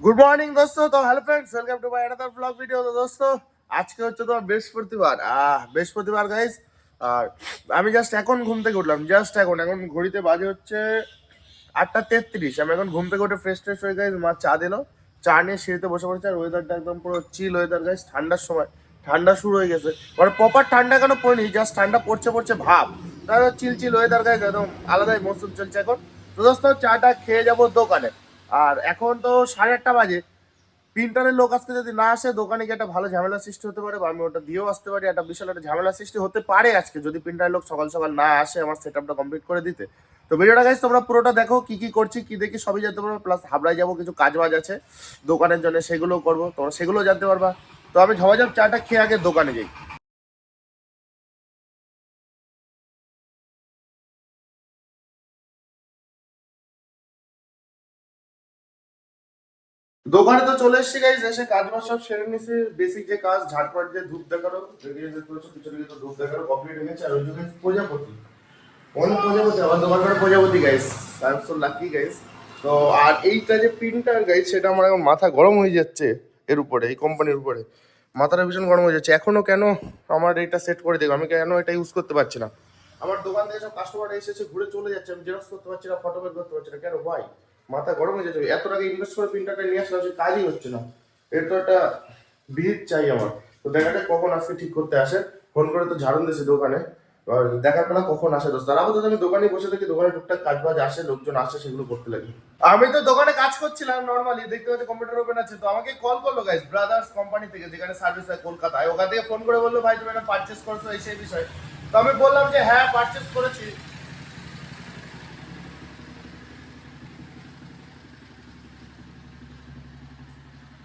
Good morning দোস্ত। তো hello friends welcome to my another blog video তো দোস্ত, আজকে হচ্ছে তোমার বৃহস্পতিবার। আহ, বৃহস্পতিবার গাইস আর আমি জাস্ট এখন ঘুম থেকে উঠলাম। জাস্ট এখন এখন ঘড়িতে বাজে হচ্ছে আটটা তেত্রিশ। আমি এখন ঘুম থেকে উঠে ফ্রেশ ট্রেশ হয়ে গাইস মা চা দিলো। চা নিয়ে সিঁড়িতে বসে পড়েছে আর ওয়েদারটা একদম পুরো চিল ওয়েদার গাইস ঠান্ডার সময়, ঠান্ডা শুরু হয়ে গেছে। মানে প্রপার ঠান্ডা কেন পড়েনি? জাস্ট ঠান্ডা পড়ছে পড়ছে ভাব। তাহলে চিল চিল ওয়েদার গাইস একদম আলাদাই মৌসুম চলছে এখন। তো দোস্ত চাটা খেয়ে যাব দোকানে। আর এখন তো সাড়ে আটটা বাজে। প্রিন্টারের লোক আজকে যদি না আসে, দোকানে গিয়ে একটা ভালো ঝামেলা সৃষ্টি হতে পারে, বা আমি ওটা দিয়েও আসতে পারি, একটা বিশাল একটা ঝামেলা সৃষ্টি হতে পারে আজকে, যদি প্রিন্টারের লোক সকাল সকাল না আসে আমার সেট আপটা কমপ্লিট করে দিতে। তো ভিডিওটা গাইজ তোমরা পুরোটা দেখো, কি কি করছি, কি দেখি, সবই জানতে পারব প্লাস হাবড়ায় যাব, কিছু কাজ বাজ আছে, দোকানের জন্য সেগুলো করব, তোমরা সেগুলো জানতে পারবা। তো আমি ঝমাঝম চাটা খেয়ে আগে দোকানে যাই। দোকানে তো চলে এসেছি গাইজ এসে কাজ বাজ সব সেরে নিছি। বেসিক যে কাজ ঝাড়পাট দিয়ে ধূপ যে করেছ পিছনে কিন্তু ধূপ দেখানো কমপ্লিট হয়ে গেছে আর ওই জন্য প্রজাপতি। অনেক প্রজাপতি, আমার দোকান প্রজাপতি guys I am so lucky guys তো আর এইটা যে প্রিন্টার গাইস সেটা আমার এখন মাথা গরম হয়ে যাচ্ছে এর উপরে, এই কোম্পানির উপরে। মাথাটা ভীষণ গরম হয়ে যাচ্ছে। এখনও কেন আমার এটা সেট করে দেবো আমি কেন এটা ইউজ করতে পারছি না? আমার দোকান থেকে সব কাস্টমার এসেছে, ঘুরে চলে যাচ্ছে। আমি জেরক্স করতে পারছি না ফটো বের করতে পারছি না। কেন? ভাই মাথা গরম হয়ে যাচ্ছে। এত টাকা ইনভেস্ট করে প্রিন্টারটা নিয়ে আসলাম সে কাজই হচ্ছে না। এর তো একটা ভিড় চাই আমার। তো দেখা কখন আজকে ঠিক করতে আসে। ফোন করে তো ঝাড়ুন দিয়েছে দোকানে। দেখার পেলা কখন আসে দোস্ত। আর আপাতত আমি দোকানে বসে থাকি, দোকানে টুকটাক কাজ বাজ আসে, লোকজন আসে, সেগুলো করতে লাগি। আমি তো দোকানে কাজ করছিলাম নর্মালি দেখতে পাচ্ছি কম্পিউটার ওপেন আছে। তো আমাকে কল করল গাইস ব্রাদার্স কোম্পানি থেকে, যেখানে সার্ভিস হয় কলকাতায়। ওখান থেকে ফোন করে বলল, ভাই, তুমি এটা পারচেস করছ এই সেই বিষয়। তো আমি বললাম যে হ্যাঁ পারচেস করেছি।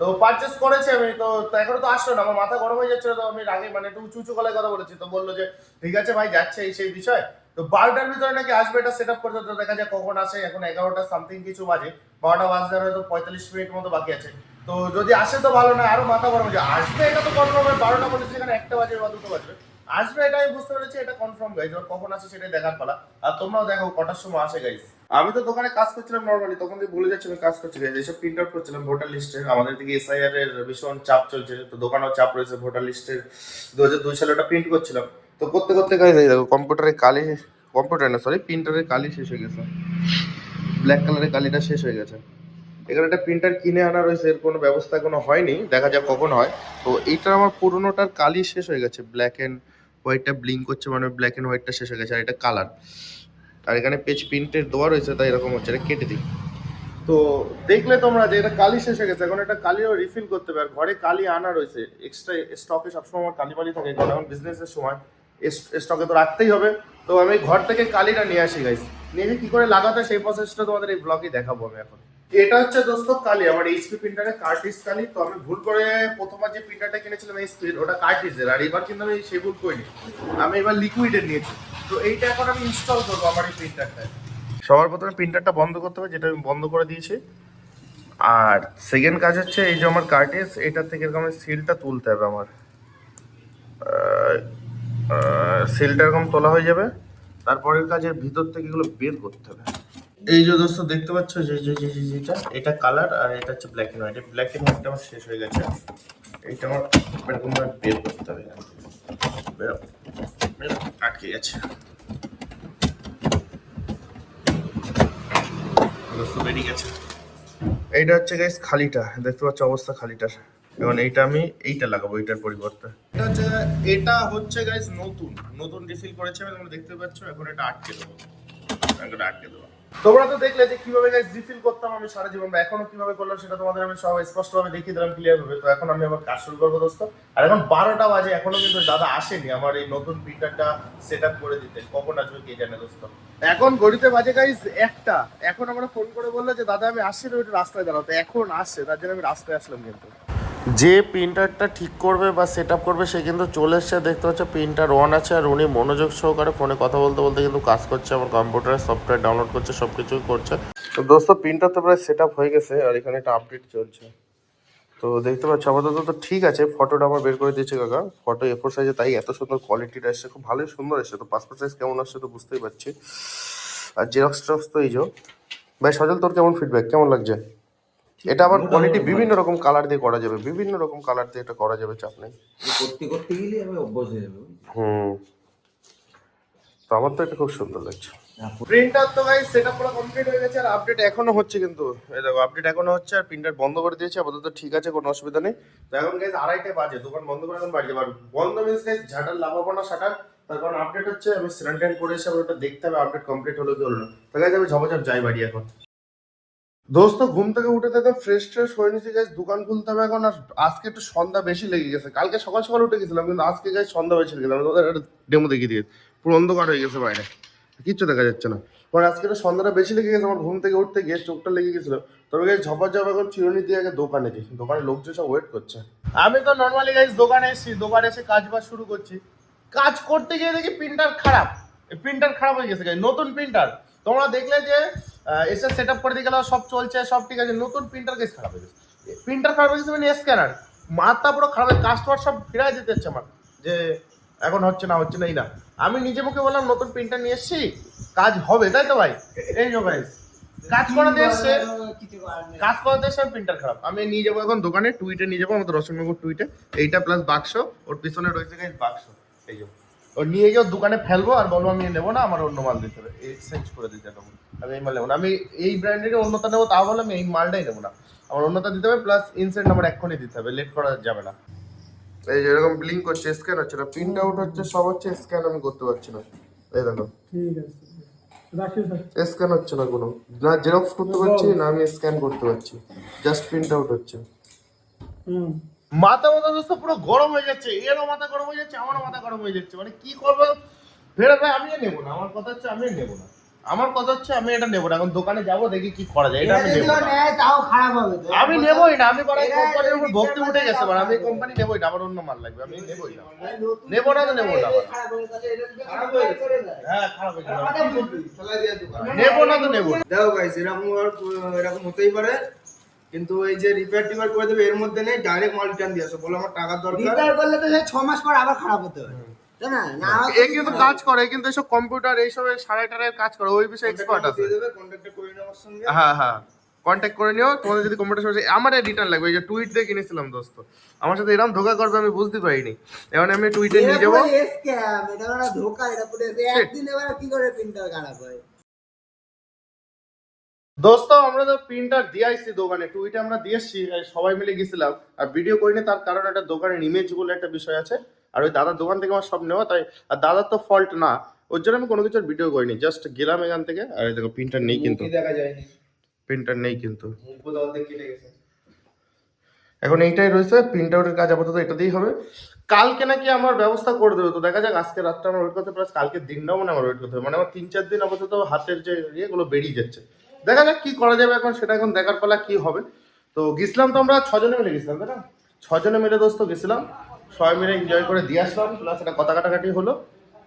তো পারচেস করেছি আমি, তো এখনও তো আসলো না, আমার মাথা গরম হয়ে যাচ্ছিল, তো আমি রাগে মানে একটু উঁচু উঁচু গলায় কথা বলেছি, তো বলল যে, ঠিক আছে ভাই, যাচ্ছে এই সেই বিষয়। তো বারোটার ভিতরে নাকি আসবে এটা সেট আপ করতে, তো দেখা যায় কখন আসে, এখন এগারোটা সামথিং কিছু বাজে, বারোটা বাজতে হয়তো পঁয়তাল্লিশ মিনিট মতো বাকি আছে। তো যদি আসে তো ভালো, না আরও মাথা গরম হয়ে যায় আসবে এটা তো কনফার্ম হয়, বারোটা বলেছে এখানে একটা বাজে বা দুটো বাজবে। আসবে এটা আমি বুঝতে পেরেছি, এটা কনফার্ম গাইজ কখন আসে সেটাই দেখার পালা। আর তোমরাও দেখো কটার সময় আসে গাইজ আমি তো দোকানে কাজ করছিলাম নর্মালি তখন দিয়ে ভুলে যাচ্ছি আমি কাজ করছি। গাইজ এসব প্রিন্ট আউট করছিলাম ভোটার লিস্টে আমাদের দিকে এসআইআর এর ভীষণ চাপ চলছে, তো দোকানেও চাপ রয়েছে ভোটার লিস্টের দু হাজার দুই সালে ওটা প্রিন্ট করছিলাম। তো করতে করতে গাইজ এই দেখো কম্পিউটারের কালি কম্পিউটার না সরি প্রিন্টারের কালি শেষ হয়ে গেছে। ব্ল্যাক কালারের কালিটা শেষ হয়ে গেছে। এখানে একটা প্রিন্টার কিনে আনা রয়েছে, এর কোনো ব্যবস্থা কোনো হয়নি, দেখা যাক কখন হয়। তো এইটার আমার পুরোনোটার কালি শেষ হয়ে গেছে ব্ল্যাক অ্যান্ড হোয়াইটটা ব্লিঙ্ক করছে মানে ব্ল্যাক অ্যান্ড হোয়াইটটা শেষ হয়ে গেছে, আর এটা কালার আর এখানে পেজ প্রিন্টের দেওয়া রয়েছে, তাই এরকম হচ্ছে, এটা কেটে দিই। তো দেখলে তোমরা যে এটা কালি শেষ হয়ে গেছে, এখন এটা কালিও রিফিল করতে হবে, আর ঘরে কালি আনা রয়েছে এক্সট্রা স্টকে সবসময় আমার কালি বালি থাকে, কারণ বিজনেসের সময় স্টকে তো রাখতেই হবে। তো আমি ঘর থেকে কালিটা নিয়ে আসি গাইস নিয়ে কি করে লাগাতে সেই প্রসেসটা তোমাদের এই ব্লগে দেখাবো আমি এখন। এটা হচ্ছে দোস্ত কালি, আমার এইচপি প্রিন্টারে কার্টিস কালি। তো আমি ভুল করে প্রথমবার যে প্রিন্টারটা কিনেছিলাম এইচপির ওটা কার্টিসের আর এবার কিন্তু আমি সেই ভুল করিনি। আমি এবার লিকুইডের নিয়েছি। তো এইটা এখন আমি ইনস্টল করব আমার এই প্রিন্টারটায় সবার প্রথমে প্রিন্টারটা বন্ধ করতে হবে, যেটা আমি বন্ধ করে দিয়েছি। আর সেকেন্ড কাজ হচ্ছে, এই যে আমার কার্টিস এটা থেকে এরকম সিলটা তুলতে হবে আমার। সিলটা এরকম তোলা হয়ে যাবে। তারপরের কাজের ভিতর থেকে এগুলো বের করতে হবে। এই যে দোস্ত, দেখতে পাচ্ছ? যে যে যে যেটা, এটা কালার আর এটা হচ্ছে black and white black and হোয়াইটটা আমার শেষ হয়ে গেছে। এইটা আমার এরকম ভাবে বের করতে হবে। বেরো। আটকে গেছে। বেরিয়ে গেছে। এইটা হচ্ছে গাইস খালিটা। দেখতে পাচ্ছ অবস্থা খালিটার। এবং এইটা আমি এইটা লাগাবো এইটার পরিবর্তে। এটা হচ্ছে এটা হচ্ছে গাইস নতুন। নতুন রিফিল করেছে আমি তোমরা দেখতে পাচ্ছ এখন এটা আটকে দেবো। এখন এটা আটকে দেবো। তোমরা তো দেখলে যে কীভাবে গাইস রিফিল করতাম আমি সারা জীবন বা এখনও কীভাবে করলাম সেটা তোমাদের আমি সব স্পষ্টভাবে দেখিয়ে দিলাম ক্লিয়ার ভাবে। তো এখন আমি আবার কাজ শুরু করব দোস্ত। আর এখন বারোটা বাজে, এখনও কিন্তু দাদা আসেনি আমার এই নতুন প্রিন্টারটা সেট করে দিতে। কখন আসবে কে জানে দোস্ত। এখন ঘড়িতে বাজে গাইস একটা। এখন আমরা ফোন করে বলল যে, দাদা, আমি আসছি একটু রাস্তায় দাঁড়াতে এখন আসছে তার জন্য আমি রাস্তায় আসলাম কিন্তু। যে প্রিন্টারটা ঠিক করবে বা সেট করবে, সে কিন্তু চলে এসছে। দেখতে পাচ্ছ প্রিন্টার অন আছে আর উনি মনোযোগ সহকারে ফোনে কথা বলতে বলতে কিন্তু কাজ করছে, আমার কম্পিউটারে সফটওয়্যার ডাউনলোড করছে সব কিছুই করছে। তো দোস্ত প্রিন্টার তো প্রায় সেট হয়ে গেছে আর এখানে একটা আপডেট চলছে। তো দেখতে পাচ্ছ, আপাতত তো ঠিক আছে ফটোটা আমার বের করে দিয়েছে কাকা। ফটো এফোর সাইজে তাই এত সুন্দর কোয়ালিটিটা এসছে, খুব ভালোই সুন্দর এসছে। তো পাসপোর্ট সাইজ কেমন আসছে তো বুঝতেই পারছি। আর জেরক্স টেরক্স তো এই যে, ভাই সজল, তোর কেমন ফিডব্যাক কেমন লাগছে? এটা আবার কোয়ালিটি বিভিন্ন রকম কালার দিয়ে করা যাবে বিভিন্ন রকম কালার দিয়ে এটা করা যাবে চাপ নেই। করতে করতে গেলে আমি অভ্যাস হয়ে যাবে হুম। তো আমার তো এটা খুব সুন্দর লাগছে। প্রিন্টার তো গাইস সেটআপ পুরো কমপ্লিট হয়ে গেছে আর আপডেট এখনও হচ্ছে কিন্তু এই দেখো আপডেট এখনও হচ্ছে আর প্রিন্টার বন্ধ করে দিয়েছে আপাতত ঠিক আছে কোনো অসুবিধা নেই। তো এখন গাইস আড়াইটে বাজে দোকান বন্ধ করে এখন বাড়ি যাবার বন্ধ মিন্স গাইস ঝাটার লাগাবো না শাটার তার কারণ আপডেট হচ্ছে আমি স্যানিটাইন করে এসে আবার ওটা দেখতে হবে আপডেট কমপ্লিট হলো কি হলো না। তো আমি ঝপঝপ যাই বাড়ি এখন। দোস্ত ঘুম থেকে উঠে তো ফ্রেশ ট্রেশ হয়ে নিছি গাইস দোকান খুলতে হবে এখন আর আজকে একটু সন্ধ্যা বেশি লেগে গেছে। কালকে সকাল সকাল উঠে গেছিলাম কিন্তু আজকে গাইস সন্ধ্যা বেশি লেগে গেলাম তোদের একটা ডেমো দেখিয়ে দিয়ে পুরো অন্ধকার হয়ে গেছে বাইরে। কিচ্ছু দেখা যাচ্ছে না। পরে আজকে তো সন্ধ্যাটা বেশি লেগে গেছে আমার ঘুম থেকে উঠতে গিয়ে চোখটা লেগে গেছিল। তবে গাইস ঝপা ঝপ এখন চিরুনি দিয়ে আগে দোকানে যাই। দোকানে লোকজন সব ওয়েট করছে। আমি তো নর্মালি গাইস দোকানে এসেছি। দোকানে এসে কাজ বাজ শুরু করছি। কাজ করতে গিয়ে দেখি প্রিন্টার খারাপ। প্রিন্টার খারাপ হয়ে গেছে guys, নতুন প্রিন্টার তোমরা দেখলে যে এসে সেট আপ করে দিয়ে গেল, সব চলছে, সব ঠিক আছে। নতুন প্রিন্টার কেস খারাপ হয়ে গেছে। প্রিন্টার খারাপ হয়ে গেছে মানে স্ক্যানার মাথা পুরো খারাপ কাস্টমার সব ফিরাই যেতে হচ্ছে আমার, যে এখন হচ্ছে না হচ্ছে না, এই না। আমি নিজে মুখে বললাম, নতুন প্রিন্টার নিয়ে এসছি, কাজ হবে, তাই তো ভাই? এই যে গাইস কাজ করাতে এসছে। কাজ করাতে এসে প্রিন্টার খারাপ। আমি নিয়ে যাব এখন দোকানে টুইটে নিয়ে যাব, আমাদের রসনগর টুইটে এইটা প্লাস বাক্স, ওর পিছনে রয়েছে বাক্স। এই যে। ও নিয়ে গিয়ে ওর দোকানে ফেলব আর বলব আমি নেব না আমার অন্য মাল দিতে হবে। এক্সচেঞ্জ করে দিতে হবে আমি এই মাল নেব না। আমি এই ব্র্যান্ডেরই অন্যতা নেব তা বলে আমি এই মালটাই নেব না। আমার অন্যতা দিতে হবে প্লাস ইনসেন্ট আমার এক্ষুনি দিতে হবে লেট করা যাবে না। এই যে এরকম ব্লিঙ্ক করছে স্ক্যান হচ্ছে না। প্রিন্ট আউট হচ্ছে সব হচ্ছে স্ক্যান আমি করতে পারছি না। এই দেখো। ঠিক আছে স্ক্যান হচ্ছে না কোনো। না জেরক্স করতে পারছি না আমি স্ক্যান করতে পারছি। জাস্ট প্রিন্ট আউট হচ্ছে। হুম। মাথা মাথা দোস্ত পুরো গরম হয়ে যাচ্ছে এরও মাথা গরম হয়ে যাচ্ছে আমারও মাথা গরম হয়ে যাচ্ছে। মানে কি করব? ফেরত ভাই আমি নেব না আমার কথা হচ্ছে আমি নেব না। আমার কথা হচ্ছে আমি এটা নেব না এখন দোকানে যাব দেখি কি করা যায় এটা আমি নেব তাও খারাপ হবে আমি নেবোই না আমি বড় কোম্পানির উপর ভক্তি উঠে গেছে মানে আমি কোম্পানি নেবোই না আমার অন্য মাল লাগবে আমি নেবোই না। নেব না তো নেব না হয়ে খারাপ। নেব না তো নেব। না দেখো গাইস এরকম আর এরকম হতেই পারে। কিন্তু এই যে রিপেয়ার টিপার করে দেবে এর মধ্যে নেই ডাইরেক্ট মাল রিটার্ন দিয়ে আসো। বলো আমার টাকার দরকার। রিপেয়ার করলে তো সেই ছ মাস পর আবার খারাপ হতে পারে তাই না? না হলে এ কিন্তু কাজ করে কিন্তু এসব কম্পিউটার এইসব সাড়ে টাড়ায় কাজ করে ওই বিষয়ে এক্সপার্ট আছে দিয়ে দেবে কন্ট্যাক্ট করে নিও আমার হ্যাঁ হ্যাঁ। কন্ট্যাক্ট করে নিও তোমাদের যদি কম্পিউটার সমস্যা আমার রিটার্ন লাগবে এই যে টুইট দিয়ে কিনেছিলাম দোস্ত। আমার সাথে এরকম ধোকা করবে আমি বুঝতে পারিনি। এখন আমি টুইটে নিয়ে যাব। ধোকা এটা পুরো একদিন এবার কি করে প্রিন্টার খারাপ হয়? দোস্ত আমরা তো প্রিন্টার দিয়ে আসছি দোকানে টুইটে আমরা দিয়ে এসছি সবাই মিলে গেছিলাম। আর ভিডিও করিনি তার কারণ একটা দোকানের ইমেজ বলে একটা বিষয় আছে। আর ওই দাদার দোকান থেকে আমার সব নেওয়া তাই আর দাদার তো ফল্ট না। ওর জন্য আমি কোনো কিছুর ভিডিও করিনি জাস্ট গেলাম এখান থেকে। আর দেখো প্রিন্টার নেই কিন্তু। প্রিন্টার নেই কিন্তু। এখন এইটাই রয়েছে প্রিন্ট আউটের কাজ আপাতত এটাতেই হবে। কালকে নাকি আমার ব্যবস্থা করে দেবে তো দেখা যাক আজকে রাতটা আমার ওয়েট করতে প্লাস কালকে দিনটাও মানে আমার ওয়েট করতে হবে। মানে আমার তিন চার দিন আপাতত হাতের যে ইয়েগুলো বেরিয়ে যাচ্ছে। দেখা যাক কি করা যাবে এখন, সেটা এখন দেখার পালা কি হবে। তো গেছিলাম তো আমরা ছজনে মিলে গেছিলাম, তাই না? ছজনে মিলে দোস্ত গেছিলাম, সবাই মিলে এনজয় করে দিয়ে আসলাম প্লাস এটা কথা কাটাকাটি হলো।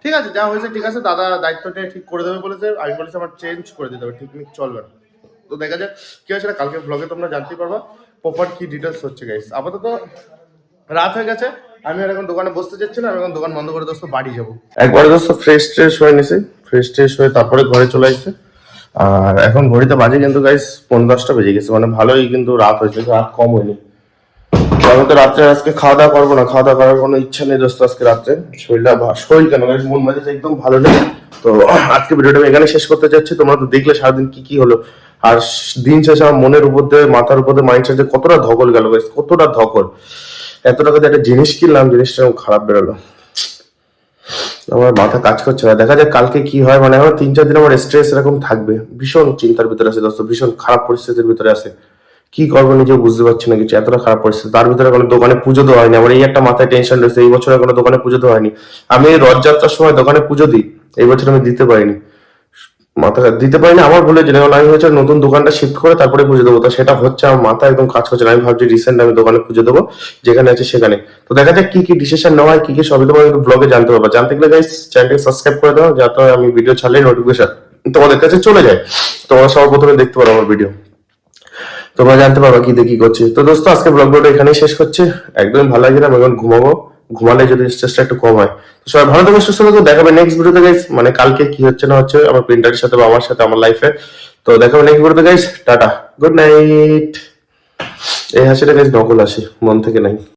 ঠিক আছে, যা হয়েছে ঠিক আছে, দাদা দায়িত্বটা ঠিক করে দেবে বলেছে, আমি বলেছি আমার চেঞ্জ করে দিতে হবে, ঠিক চলবে না। তো দেখা যাক কি হয়, সেটা কালকে ব্লগে তোমরা জানতে পারবা প্রপার কি ডিটেলস হচ্ছে গাইস আপাতত রাত হয়ে গেছে, আমি আর এখন দোকানে বসতে যাচ্ছি না, আমি এখন দোকান বন্ধ করে দোস্ত বাড়ি যাব। একবারে দোস্ত ফ্রেশ ট্রেশ হয়ে নিছে ফ্রেশ ট্রেশ হয়ে তারপরে ঘরে চলে আসছে। আর এখন ঘড়িতে বাজে কিন্তু গাইস পনেরো দশটা বেজে গেছে মানে ভালোই কিন্তু রাত হয়েছে রাত কম হয়নি। আমি তো রাত্রে আজকে খাওয়া দাওয়া করব না খাওয়া দাওয়া করার কোনো ইচ্ছা নেই দোস্ত আজকে রাত্রে। শরীরটা শরীর কেন guys, মন মেজাজ একদম ভালো নেই। তো আজকে ভিডিওটা আমি এখানে শেষ করতে চাচ্ছি তোমরা তো দেখলে সারাদিন কি কি হলো। আর দিন শেষে আমার মনের উপর দিয়ে মাথার উপর দিয়ে মাইন্ড যে কতটা ধকল গেল কতটা ধকল। এত টাকা একটা জিনিস কিনলাম জিনিসটা খারাপ বেরোলো। আমার মাথা কাজ করছে না। দেখা যাক কালকে কি হয়। মানে আমার তিন, চার দিন আমার স্ট্রেস এরকম থাকবে। ভীষণ চিন্তার ভিতরে আছে দোস্ত, ভীষণ খারাপ পরিস্থিতির ভিতরে আছে। কি করব নিজে বুঝতে পারছি না কিছু, এতটা খারাপ পরিস্থিতি। তার ভিতরে কোনো দোকানে পুজো দেওয়া হয়নি। আমার এই একটা মাথায় টেনশন রয়েছে, এই বছর কোনো দোকানে পুজো দেওয়া হয়নি। আমি রথযাত্রার সময় দোকানে পুজো দিই। এই বছর আমি দিতে পারিনি। মাথা দিতে পারিনি আমার ভুলে যে কারণ আমি হচ্ছে নতুন দোকানটা শিফট করে তারপরে পুজো দেবো। তো সেটা হচ্ছে আমার মাথা একদম কাজ করছে আমি ভাবছি রিসেন্ট আমি দোকানে পুজো দেবো, যেখানে আছে সেখানে। তো দেখা যাক কি কি ডিসিশন নেওয়া হয়, কি কি সবই তোমার কিন্তু ব্লগে জানতে পারব। জানতে গেলে গাইস চ্যানেলটি সাবস্ক্রাইব করে দাও, যাতে আমি ভিডিও ছাড়লে নোটিফিকেশন তোমাদের কাছে চলে যায়। তোমরা সবার প্রথমে দেখতে পারো আমার ভিডিও তোমরা জানতে পারো কি দেখি করছে। তো দোস্ত, আজকে ব্লগ এখানেই শেষ করছে। একদমই ভালো লাগে না আমি এখন ঘুমাবো। ঘুমালে যদি স্ট্রেসটা একটু কম হয়। তো সবাই ভালো থাকবে সুস্থ থাকবে দেখাবে নেক্সট ভিডিওতে গাইস মানে কালকে কি হচ্ছে না হচ্ছে, আমার প্রিন্টারের সাথে বা আমার সাথে, আমার লাইফে তো দেখাবে নেক্সট ভিডিওতে গাইস টাটা। গুড নাইট এই হাসিটা গাইস নকল আসে মন থেকে নাই।